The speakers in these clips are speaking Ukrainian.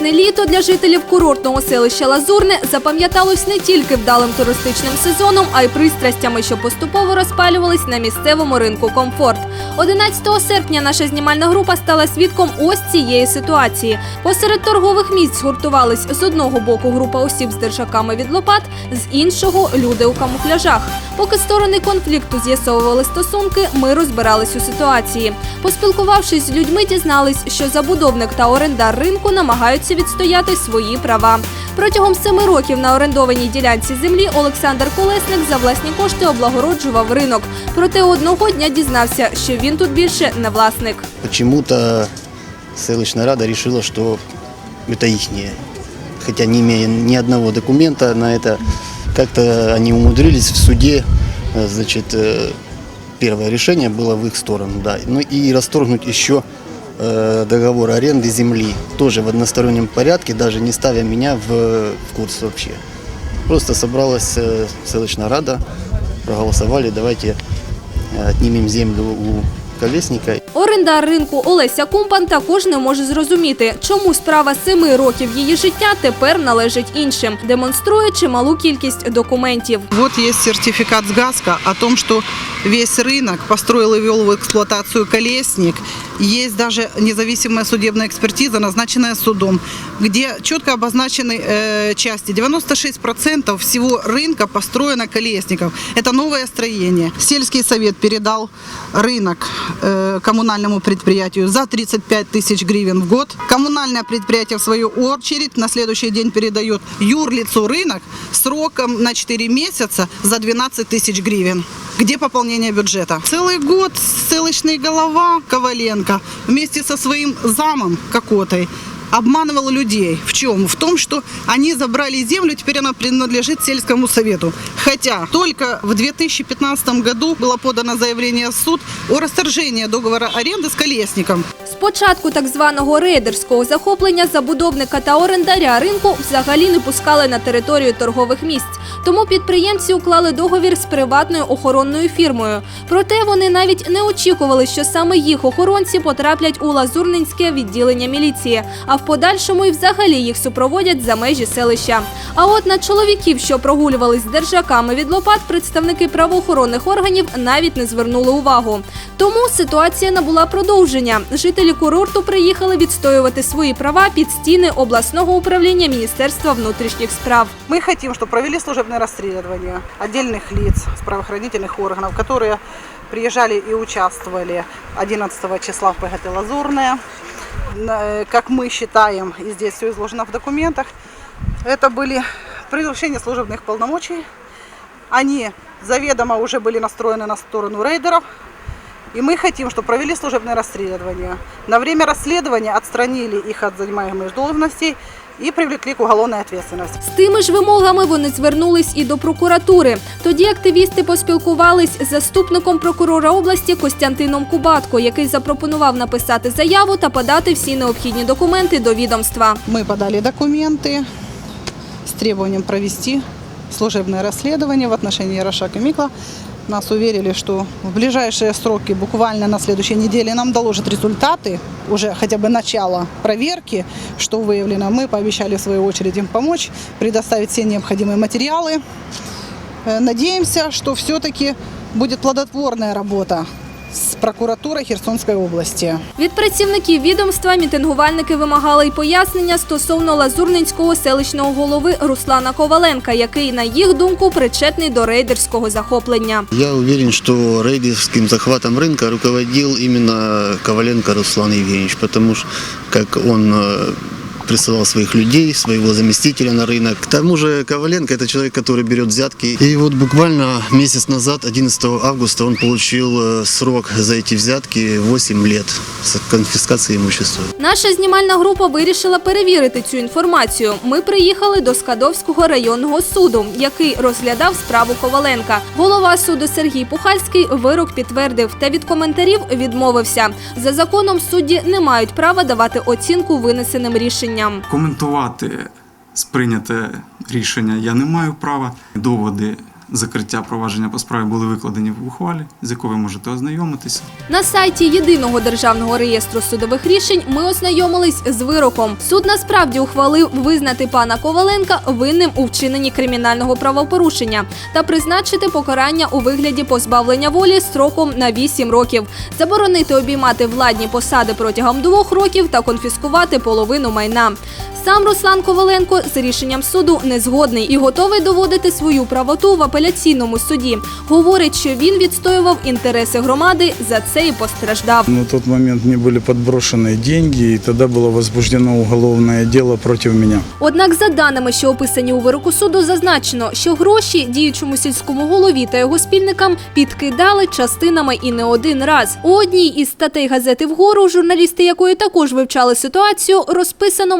Цьогорічне літо для жителів курортного селища Лазурне запам'яталось не тільки вдалим туристичним сезоном, а й пристрастями, що поступово розпалювались на місцевому ринку комфорт. 11 серпня наша знімальна група стала свідком ось цієї ситуації. Посеред торгових місць згуртувались з одного боку група осіб з держаками від лопат, з іншого люди у камуфляжах. Поки сторони конфлікту з'ясовували стосунки, ми розбирались у ситуації. Поспілкувавшись з людьми, дізнались, що забудовник та орендар ринку намагаються відстояти свої права. Протягом семи років на орендованій ділянці землі Олександр Колесник за власні кошти облагороджував ринок. Проте одного дня дізнався, що він тут більше не власник. Почему-то селищная рада решила, что это ихнее. Хотя не имея ни одного документа на это, как-то они умудрились в суде, э, значит, э, первое решение было в их сторону, да. Ну и расторгнуть еще э, договор аренды земли, тоже в одностороннем порядке, даже не ставя меня в, в курс вообще. Просто собралась э, селищная рада, проголосовали, давайте э, отнимем землю у Колесника Орендар ринку Олеся Кумпан також не може зрозуміти, чому справа семи років її життя тепер належить іншим, демонструє чималу кількість документів. Вот есть сертификат с ГАСКО о том, что весь рынок построил и ввел в эксплуатацию колесник. Есть даже независимая судебная экспертиза, назначенная судом, где четко обозначены э, части. 96% всего рынка построено колесников. Это новое строение. Сельский совет передал рынок э, коммунальному предприятию за 35 тысяч гривен в год. Коммунальное предприятие, в свою очередь, на следующий день передает юрлицу рынок сроком на 4 месяца за 12 тысяч гривен. Где пополнение бюджета? Целый год ссылочная голова Коваленко вместе со своим замом Кокотой обманывал людей. В чем? В том, что они забрали землю, теперь она принадлежит сельскому совету. Хотя только в 2015 году было подано заявление в суд о расторжении договора аренды с Колесником. З початку так званого рейдерського захоплення забудовника та орендаря ринку взагалі не пускали на територію торгових місць. Тому підприємці уклали договір з приватною охоронною фірмою. Проте вони навіть не очікували, що саме їх охоронці потраплять у Лазурненське відділення міліції, а в подальшому і взагалі їх супроводять за межі селища. А от на чоловіків, що прогулювались з держаками від лопат, представники правоохоронних органів навіть не звернули увагу. Тому ситуація набула продовження. Жителі курорту приїхали відстоювати свої права під стіни обласного управління Міністерства внутрішніх справ. Мы хотим, чтобы провели служебное расследование отдельных лиц с правоохранительных органов, которые приезжали и участвовали 11 числа в ПГТ «Лазурное». На- э, Как мы считаем, и здесь все изложено в документах, это были превышения служебных полномочий. Они заведомо уже были настроены на сторону рейдеров. И мы хотим, чтобы провели служебное расследование. На время расследования отстранили их от занимаемых должностей и привлекли к уголовной ответственности. З тими ж вимогами вони звернулись і до прокуратури. Тоді активісти поспілкувались з заступником прокурора області Костянтином Кубатко, який запропонував написати заяву та подати всі необхідні документи до відомства. Мы подали документы с требованием провести служебное расследование в отношении Ярошака и Микла. Нас уверили, что в ближайшие сроки, буквально на следующей неделе, нам доложат результаты, уже хотя бы начало проверки, что выявлено. Мы пообещали в свою очередь им помочь, предоставить все необходимые материалы. Э, Надеемся, что все-таки будет плодотворная работа с прокуратурой Херсонской области. Від працівників відомства мітингувальники вимагали й пояснення стосовно лазурненського селищного голови Руслана Коваленка, який, на їх думку, причетний до рейдерського захоплення. Я уверен, что рейдерским захватом рынка руководил именно Коваленко Руслан Евгеньевич, потому что как он э, присылал своих людей, своего заместителя на рынок. К тому же Коваленко это человек, который берет взятки. И вот буквально месяц назад, 11 августа, он получил э, срок за эти взятки 8 лет с конфискацией имущества. Наша знімальна група вирішила перевірити цю інформацію. Ми приїхали до Скадовського районного суду, який розглядав справу Коваленка. Голова суду Сергій Пухальський вирок підтвердив та від коментарів відмовився. За законом судді не мають права давати оцінку винесеним рішенням. Коментувати сприйняте рішення я не маю права. Доводи закриття провадження по справі були викладені в ухвалі, з якою ви можете ознайомитися. На сайті єдиного державного реєстру судових рішень ми ознайомились з вироком. Суд насправді ухвалив визнати пана Коваленка винним у вчиненні кримінального правопорушення та призначити покарання у вигляді позбавлення волі строком на 8 років, заборонити обіймати владні посади протягом двох років та конфіскувати половину майна. Сам Руслан Коваленко з рішенням суду не згодний і готовий доводити свою правоту в апеляційному суді. Говорить, що він відстоював інтереси громади, за це і постраждав. На тот момент мне были подброшены деньги, и тогда было возбуждено уголовное дело против меня. Однак, за даними, що описані у вироку суду, зазначено, що гроші діючому сільському голові та його спільникам підкидали частинами і не один раз. У одній із статей газети вгору, журналісти якої також вивчали ситуацію, розписано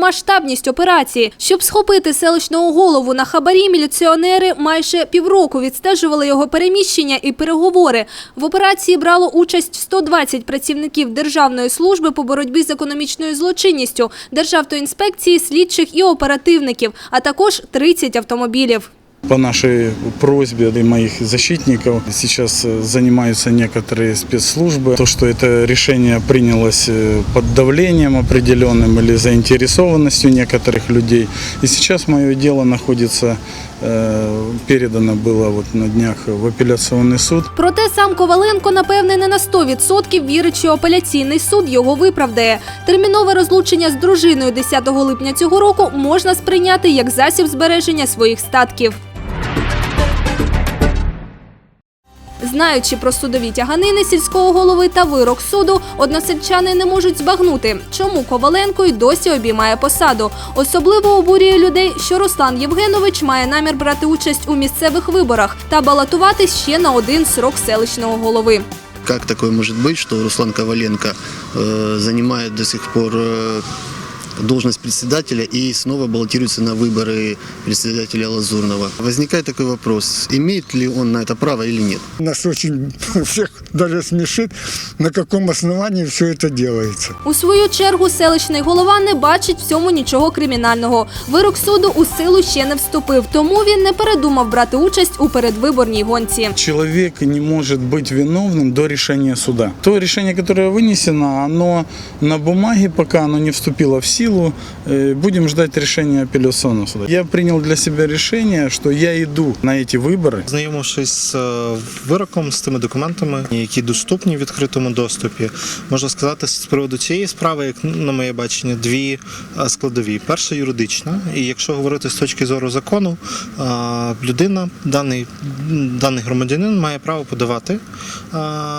масштабність операції. Щоб схопити селищного голову на хабарі, міліціонери майже півроку відстежували його переміщення і переговори. В операції брало участь 120 працівників Державної служби по боротьбі з економічною злочинністю, Державтоінспекції, слідчих і оперативників, а також 30 автомобілів По нашей просьбе и моих защитников сейчас э, занимаются некоторые спецслужбы. То, что это решение принялось э, под давлением определенным или заинтересованностью некоторых людей. И сейчас мое дело находится, э, передано было вот на днях в апелляционный суд. Проте сам Коваленко, напевне, не на 100% вірить, що апеляційний суд його виправдає. Термінове розлучення з дружиною 10 липня цього року можна сприйняти як засіб збереження своїх статків. Знаючи про судові тяганини сільського голови та вирок суду, односельчани не можуть збагнути, чому Коваленко й досі обіймає посаду. Особливо обурює людей, що Руслан Євгенович має намір брати участь у місцевих виборах та балотуватись ще на один срок селищного голови. Как такое может быть, что Руслан Коваленко э, занимает до сих пор э, должность председателя и снова баллотируется на выборы председателя Лазурного? Возникает такой вопрос, имеет ли он на это право или нет? Нас очень всех даже смешит, на каком основании все это делается. У свою чергу селищний голова не бачить в цьому нічого кримінального. Вирок суду у силу ще не вступив, тому він не передумав брати участь у передвиборній гонці. Человек не может быть виновным до решения суда. То решение, которое вынесено, оно на бумаге, пока оно не вступило в силу, э, будем ждать решения апелляционного суда. Я принял для себя решение, что я иду на эті вибори. Знайомившись з е, вироком, з тими документами, які доступні в відкритому доступі, можна сказати з приводу цієї справи, як на моє бачення, дві е, складові. Перша юридична, і якщо говорити з точки зору закону, е, людина, даний, даний громадянин має право подавати е,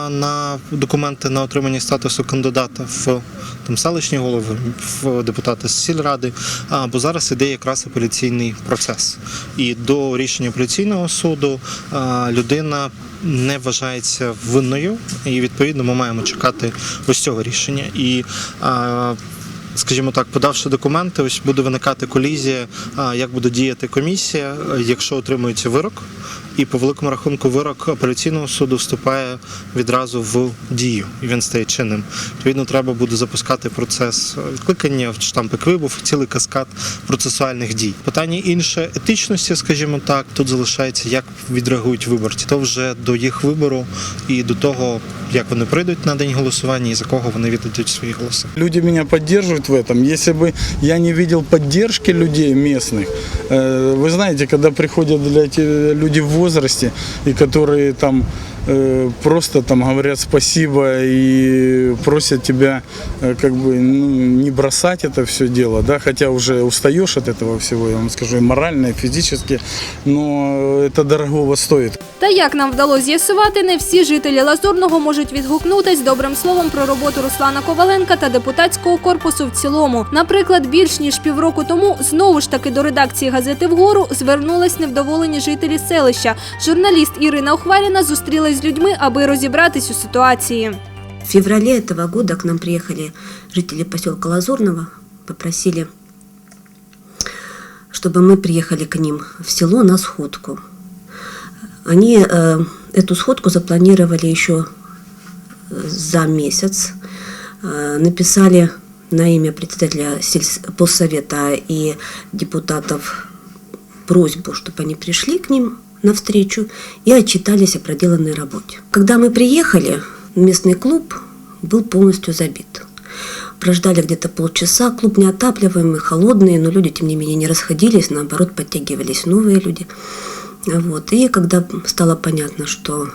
на документи на отримання статусу кандидата в там селищні голови, в депутати з сільради. А, бо зараз іде якраз апеляційний процес. І до рішення апеляційного суду людина не вважається винною, і відповідно ми маємо чекати ось цього рішення. І Скажімо так, подавши документи, ось буде виникати колізія, як буде діяти комісія, якщо отримується вирок, і по великому рахунку вирок апеляційного суду вступає відразу в дію, і він стає чинним. Відповідно, треба буде запускати процес відкликання, штампи квибов, цілий каскад процесуальних дій. Питання інше етичності, скажімо так, тут залишається, як відреагують виборці. То вже до їх вибору і до того, як вони прийдуть на день голосування і за кого вони віддадуть свої голоси. Люди меня поддерживают в этом. Если бы я не видел поддержки людей местных, э, вы знаете, когда приходят для те- люди в возрасте, и которые там просто там говорят спасибо и просят тебя э, как бы ну, не бросать это все дело, да, хотя уже устаешь от этого всего, я вам скажу, и морально, и физически, но это дорогого стоит. Та як нам вдалося з'ясувати, не всі жителі Лазурного можуть відгукнутись добрим словом про роботу Руслана Коваленка та депутатського корпусу в цілому. Наприклад, більш ніж півроку тому знову ж таки до редакції газети вгору звернулись невдоволені жителі селища. Журналіст Ірина Охваріна зустрілась з людьми, аби розібратись у ситуації. В феврале этого года к нам приехали жители поселка Лазурного, попросили, чтобы мы приехали к ним в село на сходку. Они э, эту сходку запланировали еще э, за месяц, Э, написали на имя председателя сельс- постсовета и депутатов просьбу, чтобы они пришли к ним навстречу и отчитались о проделанной работе. Когда мы приехали, местный клуб был полностью забит. Прождали где-то полчаса, клуб неотапливаемый, холодный, но люди, тем не менее, не расходились, наоборот, подтягивались новые люди. Вот. И когда стало понятно, что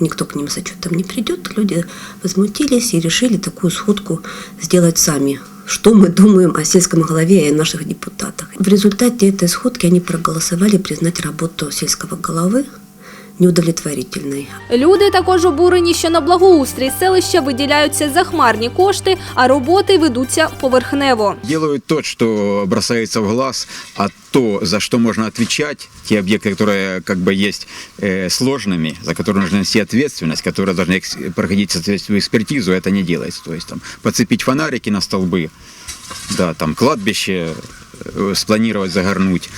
никто к ним с отчетом не придет, люди возмутились и решили такую сходку сделать сами. Что мы думаем о сельском голове и о наших депутатах. В результате этой сходки они проголосовали признать работу сельского головы неудовлетворительной. Люди також обурені, що на благоустрій селища виділяються захмарні кошти, а роботи ведуться поверхнево. делают то, что бросается в глаз, а то, за что можно отвечать, те объекты, которые как бы есть э, сложными, за которые нужно нести ответственность, которые должны экс- проходить соответствующую экспертизу, это не делается. То есть там подцепить фонарики на столбы, да, там кладбище э, спланировать, загорнуть.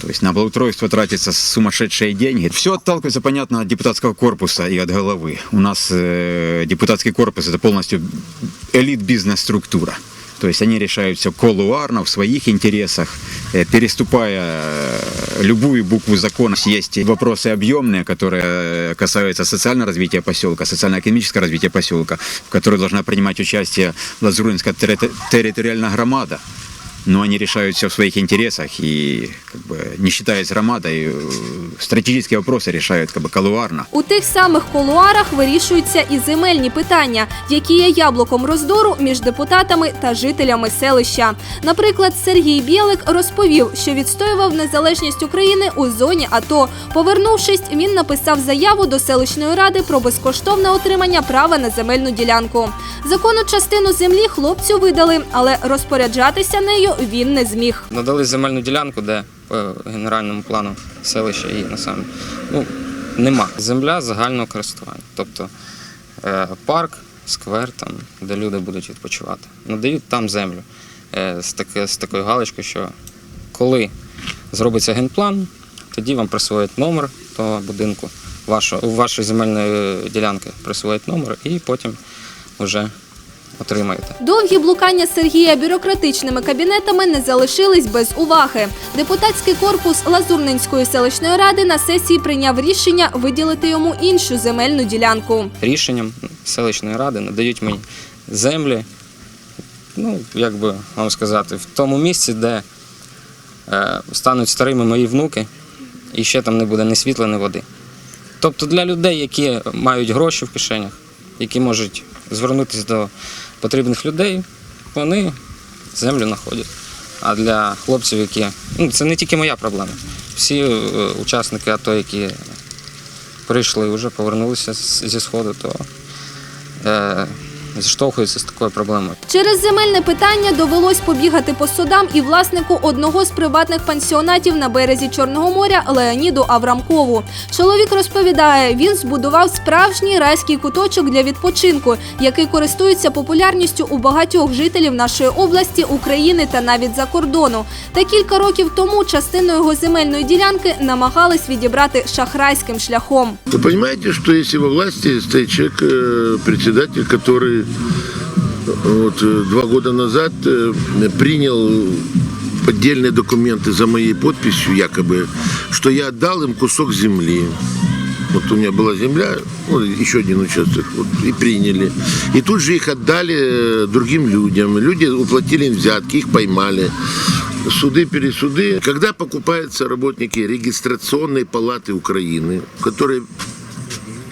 То есть на благоустройство тратятся сумасшедшие деньги. Все отталкивается, понятно, от депутатского корпуса и от головы. У нас э, депутатский корпус – это полностью элит-бизнес-структура. То есть они решают все колуарно, в своих интересах, э, переступая э, любую букву закона. Есть вопросы объемные, которые э, касаются социального развития поселка, социально-экономического развития поселка, в которых должна принимать участие Лазуринская территори- территориальная громада. Но они решают все в своих интересах и как бы, не считаясь громадой, э, стратегические вопросы решают как бы колуарно. У тих самих колуарах вирішуються і земельні питання, які є яблуком роздору між депутатами та жителями селища. Наприклад, Сергій Білик розповів, що відстоював незалежність України у зоні АТО. Повернувшись, він написав заяву до селищної ради про безкоштовне отримання права на земельну ділянку. Законну частину землі хлопцю видали, але розпоряджатися нею він не зміг. Надали земельну ділянку, де по генеральному плану селища і на ну, нема. Земля загального користування. Тобто е, парк, сквер, там, де люди будуть відпочивати. Надають там землю е, з, таки, з такою галочкою, що коли зробиться генплан, тоді вам присвоять номер того будинку, вашого, вашої земельної ділянки присвоять номер і потім вже отримаєте. Довгі блукання Сергія бюрократичними кабінетами не залишились без уваги. Депутатський корпус Лазурненської селищної ради на сесії прийняв рішення виділити йому іншу земельну ділянку. рішенням селищної ради надають мені землі, ну, як би вам сказати, в тому місці, де е, стануть старими мої внуки, і ще там не буде ні світла, ні води. Тобто для людей, які мають гроші в кишенях, які можуть звернутися до потрібних людей, вони землю знаходять. А для хлопців, які. Ну, це не тільки моя проблема. Всі е, учасники АТО, які прийшли, вже повернулися зі сходу, то е, зіштовхуються з такою проблемою. Через земельне питання довелось побігати по судам і власнику одного з приватних пансіонатів на березі Чорного моря Леоніду Аврамкову. Чоловік розповідає, він збудував справжній райський куточок для відпочинку, який користується популярністю у багатьох жителів нашої області, України та навіть за кордону. Та кілька років тому частину його земельної ділянки намагались відібрати шахрайським шляхом. Вы понимаете, что если во власти стоит человек, э, председатель, который вот, э, два года назад э, принял поддельные документы за моей подписью, якобы, что я отдал им кусок земли. Вот у меня была земля, ну, еще один участок, вот, и приняли. И тут же их отдали э, другим людям. Люди уплатили им взятки, их поймали. Суды, пересуды. Когда покупаются работники регистрационной палаты Украины, которые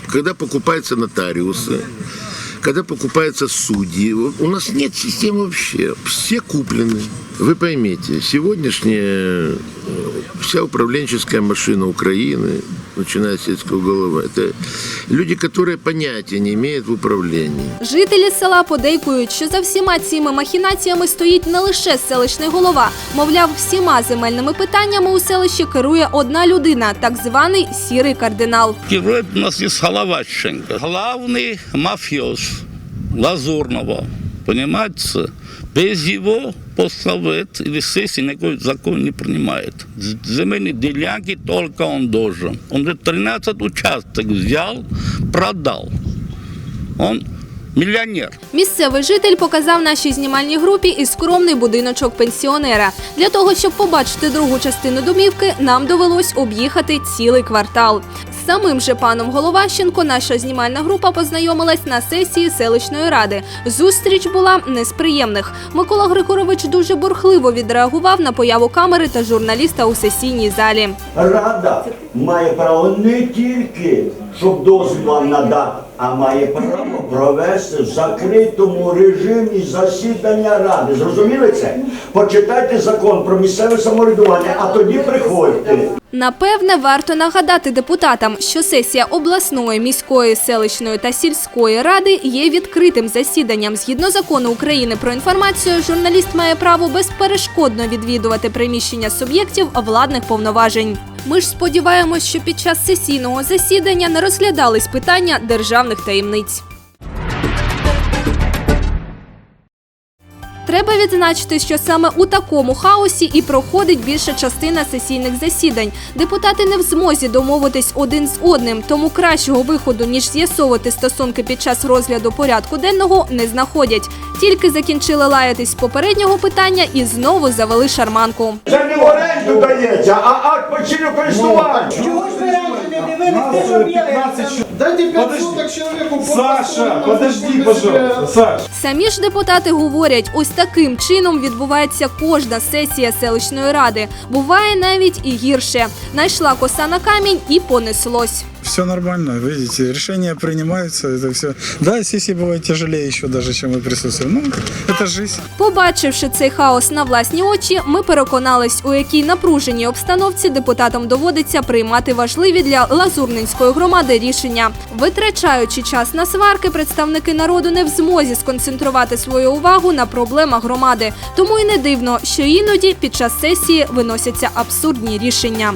когда покупаются нотариусы, когда покупаются судьи. Вот У нас нет системы вообще. Все куплены. Вы поймите, сегодняшняя э, вся управленческая машина Украины, начиная с сельского головы, это люди, которые понятия не имеют в управлении. Жителі села подейкують, що за всіма цими махінаціями стоїть не лише селищний голова. Мовляв, всіма земельними питаннями у селищі керує одна людина, так званий сірий кардинал. Герой у нас есть Головаченко. Главный мафиоз Лазурного. Понимаете? Без его постсовет или сессии никакой закон не принимает. Земельные делянки только он должен. Он же 13 участок взял, продал. Он Миллионер. Місцевий житель показав нашій знімальній групі і скромний будиночок пенсіонера. Для того, щоб побачити другу частину домівки, нам довелось об'їхати цілий квартал. Самим же паном Головащенко наша знімальна група познайомилась на сесії селищної ради. Зустріч була не з приємних. Микола Григорович дуже бурхливо відреагував на появу камери та журналіста у сесійній залі. Рада має право не тільки, щоб дозвіл вам надати, а має право провести в закритому режимі засідання ради. Зрозуміли це? Почитайте закон про місцеве самоврядування, а тоді приходьте. Напевне, варто нагадати депутатам, що сесія обласної, міської, селищної та сільської ради є відкритим засіданням. Згідно закону України про інформацію, журналіст має право безперешкодно відвідувати приміщення суб'єктів владних повноважень. Ми ж сподіваємось, що під час сесійного засідання не розглядались питання державних таємниць. Треба відзначити, що саме у такому хаосі і проходить більша частина сесійних засідань. Депутати не в змозі домовитись один з одним, тому кращого виходу ніж з'ясовувати стосунки під час розгляду порядку денного не знаходять. Тільки закінчили лаятись з попереднього питання і знову завели шарманку. Це не в оренду дається, а акт починю користування. Дайте 5 суток человеку. Саша, подожди, пожалуйста. Саша. Самі ж депутати говорять, ось таким чином відбувається кожна сесія селищної ради. Буває навіть і гірше. Найшла коса на камінь і понеслось Все нормально, видите, решения принимаются, это все. Да, сессии бывают тяжелее еще даже, чем мы присутствуем. Ну, это жизнь. Побачивши цей хаос на власні очі, ми переконались, у якій напруженій обстановці депутатам доводиться приймати важливі для Лазурненської громади рішення. Витрачаючи час на сварки, представники народу не в змозі сконцентрувати свою увагу на проблемах громади. Тому й не дивно, що іноді під час сесії виносяться абсурдні рішення.